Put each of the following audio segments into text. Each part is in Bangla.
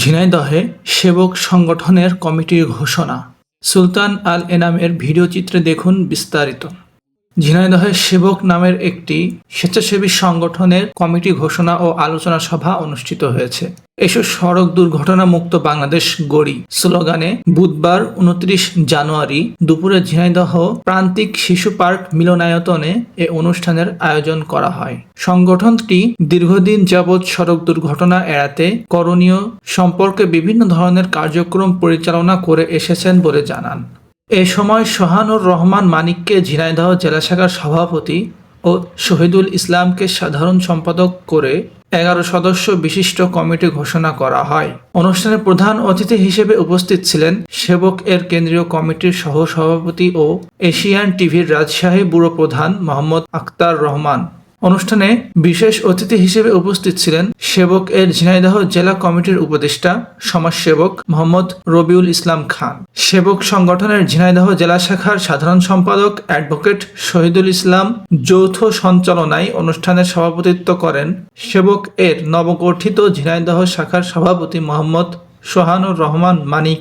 ঝিনাইদহে সেবক সংগঠনের কমিটির ঘোষণা। সুলতান আল এনামের ভিডিও চিত্রে দেখুন বিস্তারিত। ঝিনাইদহে সেবক নামের একটি স্বেচ্ছাসেবী সংগঠনের কমিটি ঘোষণা ও আলোচনা সভা অনুষ্ঠিত হয়েছে। এসব সড়ক দুর্ঘটনা মুক্ত বাংলাদেশ গড়ি স্লোগানে বুধবার উনত্রিশ জানুয়ারি দুপুরে ঝিনাইদহ প্রান্তিক শিশু পার্ক মিলনায়তনে এ অনুষ্ঠানের আয়োজন করা হয়। সংগঠনটি দীর্ঘদিন যাবৎ সড়ক দুর্ঘটনা এড়াতে করণীয় সম্পর্কে বিভিন্ন ধরনের কার্যক্রম পরিচালনা করে এসেছেন বলে জানান। এ সময় সোহানুর রহমান মানিককে ঝিনাইদহ জেলা শাখার সভাপতি ও শহীদুল ইসলামকে সাধারণ সম্পাদক করে এগারো সদস্য বিশিষ্ট কমিটি ঘোষণা করা হয়। অনুষ্ঠানে প্রধান অতিথি হিসেবে উপস্থিত ছিলেন সেবক এর কেন্দ্রীয় কমিটির সহ সভাপতি ও এশিয়ান টিভির রাজশাহী ব্যুরো প্রধান মোহাম্মদ আক্তার রহমান। অনুষ্ঠানে বিশেষ অতিথি হিসেবে উপস্থিত ছিলেন সেবক এর ঝিনাইদহ জেলা কমিটির উপদেষ্টা, সমাজসেবক মোহাম্মদ রবিউল ইসলাম খান। সেবক সংগঠনের ঝিনাইদহ জেলা শাখার সাধারণ সম্পাদক অ্যাডভোকেট শহীদুল ইসলাম যৌথ সঞ্চালনায় অনুষ্ঠানের সভাপতিত্ব করেন সেবক এর নবগঠিত ঝিনাইদহ শাখার সভাপতি মোহাম্মদ সোহানুর রহমান মানিক।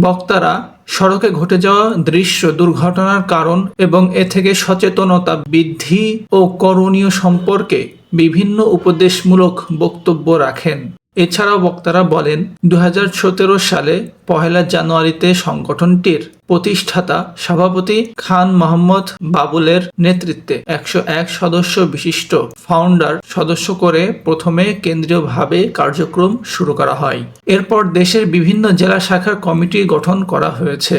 বক্তারা সড়কে ঘটে যাওয়া দৃশ্য, দুর্ঘটনার কারণ এবং এ থেকে সচেতনতা, বৃদ্ধি ও করণীয় সম্পর্কে বিভিন্ন উপদেশমূলক বক্তব্য রাখেন। এছাড়াও বক্তারা বলেন দু হাজার সতেরো সালে পহেলা জানুয়ারিতে সংগঠনটির প্রতিষ্ঠাতা সভাপতি খান মোহাম্মদ বাবুলের নেতৃত্বে একশো এক সদস্য বিশিষ্ট ফাউন্ডার সদস্য করে প্রথমে কেন্দ্রীয়ভাবে কার্যক্রম শুরু করা হয়। এরপর দেশের বিভিন্ন জেলা শাখার কমিটি গঠন করা হয়েছে।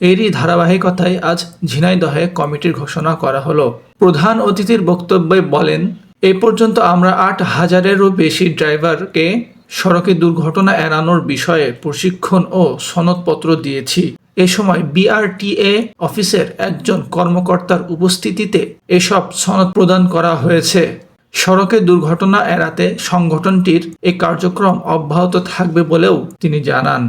এরই ধারাবাহিকতায় আজ ঝিনাইদহে কমিটির ঘোষণা করা হলো। প্রধান অতিথির বক্তব্যে বলেন, এ পর্যন্ত আমরা আট হাজারেরও বেশি ড্রাইভারকে সড়কে দুর্ঘটনা এড়ানোর বিষয়ে প্রশিক্ষণ ও সনদপত্র দিয়েছি। এ সময় বিআরটিএ অফিসের একজন কর্মকর্তার উপস্থিতিতে এসব সনদ প্রদান করা হয়েছে। সড়কে দুর্ঘটনা এড়াতে সংগঠনটির এ কার্যক্রম অব্যাহত থাকবে বলেও তিনি জানান।